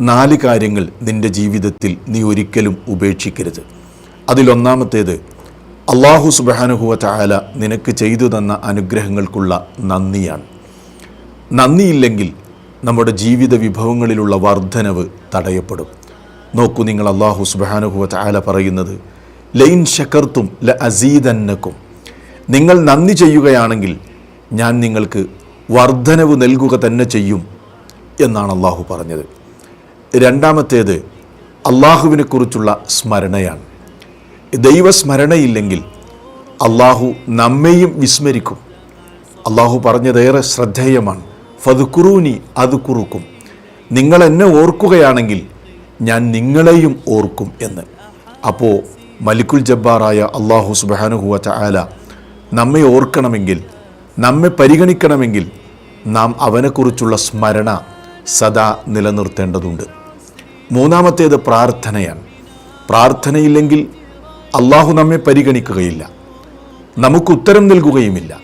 നാല് കാര്യങ്ങൾ നിന്റെ ജീവിതത്തിൽ നീ ഒരിക്കലും ഉപേക്ഷിക്കരുത്. അതിലൊന്നാമത്തേത് അള്ളാഹു സുബാനുഹുവ ചായാല നിനക്ക് ചെയ്തു തന്ന അനുഗ്രഹങ്ങൾക്കുള്ള നന്ദിയാണ്. നന്ദിയില്ലെങ്കിൽ നമ്മുടെ ജീവിത വിഭവങ്ങളിലുള്ള വർധനവ് തടയപ്പെടും. നോക്കൂ നിങ്ങൾ അള്ളാഹു സുബാനുഹുവ ചായാല പറയുന്നത് ലൈൻ ഷക്കർത്തും ല അസീദന്നക്കും നിങ്ങൾ നന്ദി ചെയ്യുകയാണെങ്കിൽ ഞാൻ നിങ്ങൾക്ക് വർധനവ് നൽകുക തന്നെ ചെയ്യും എന്നാണ് അള്ളാഹു പറഞ്ഞത്. രണ്ടാമത്തേത് അള്ളാഹുവിനെക്കുറിച്ചുള്ള സ്മരണയാണ്. ദൈവസ്മരണയില്ലെങ്കിൽ അള്ളാഹു നമ്മെയും വിസ്മരിക്കും. അള്ളാഹു പറഞ്ഞതേറെ ശ്രദ്ധേയമാണ്. ഫതുക്കുറൂനി അത് കുറുക്കും നിങ്ങൾ എന്നെ ഓർക്കുകയാണെങ്കിൽ ഞാൻ നിങ്ങളെയും ഓർക്കും എന്ന്. അപ്പോൾ മലിക്കുൽ ജബ്ബാറായ അള്ളാഹു സുബാനുഹുവ ചായാല നമ്മെ ഓർക്കണമെങ്കിൽ നമ്മെ പരിഗണിക്കണമെങ്കിൽ നാം അവനെക്കുറിച്ചുള്ള സ്മരണ സദാ നിലനിർത്തേണ്ടതുണ്ട്. മൂന്നാമത്തേത് പ്രാർത്ഥനയാണ്. പ്രാർത്ഥനയില്ലെങ്കിൽ അള്ളാഹു നമ്മെ പരിഗണിക്കുകയില്ല. നമുക്ക് ഉത്തരം നൽകുകയുമില്ല.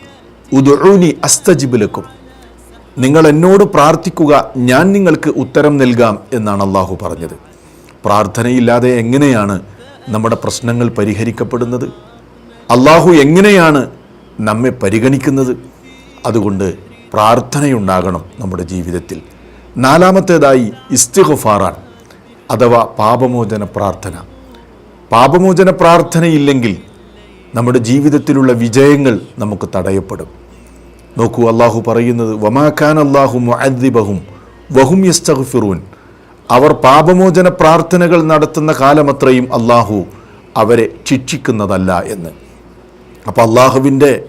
ഉദൂനി അസ്തജിബുലക്കും നിങ്ങൾ എന്നോട് പ്രാർത്ഥിക്കുക ഞാൻ നിങ്ങൾക്ക് ഉത്തരം നൽകാം എന്നാണ് അള്ളാഹു പറഞ്ഞത്. പ്രാർത്ഥനയില്ലാതെ എങ്ങനെയാണ് നമ്മുടെ പ്രശ്നങ്ങൾ പരിഹരിക്കപ്പെടുന്നത്? അള്ളാഹു എങ്ങനെയാണ് നമ്മെ പരിഗണിക്കുന്നത്? അതുകൊണ്ട് പ്രാർത്ഥനയുണ്ടാകണം നമ്മുടെ ജീവിതത്തിൽ. നാലാമത്തേതായി ഇസ്തിഗുഫാറാൻ അഥവാ പാപമോചന പ്രാർത്ഥന. പാപമോചന പ്രാർത്ഥനയില്ലെങ്കിൽ നമ്മുടെ ജീവിതത്തിലുള്ള വിജയങ്ങൾ നമുക്ക് തടയപ്പെടും. നോക്കൂ അള്ളാഹു പറയുന്നത് വമാഖാൻ അള്ളാഹു മുഅദ്ദിബഹും വഹും യസ്തഗ്ഫിറൂൻ. അവർ പാപമോചന പ്രാർത്ഥനകൾ നടത്തുന്ന കാലമത്രയും അള്ളാഹു അവരെ ശിക്ഷിക്കുന്നതല്ല എന്ന്. അപ്പോൾ അള്ളാഹുവിന്റെ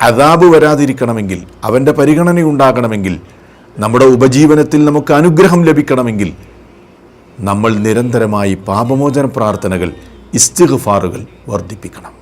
അതാബ് വരാതിരിക്കണമെങ്കിൽ അവന്റെ പരിഗണനയുണ്ടാകണമെങ്കിൽ നമ്മുടെ ഉപജീവനത്തിൽ നമുക്ക് അനുഗ്രഹം ലഭിക്കണമെങ്കിൽ നമ്മൾ നിരന്തരമായി പാപമോചന പ്രാർത്ഥനകൾ ഇസ്തിഗ്ഫാറുകൾ വർദ്ധിപ്പിക്കണം.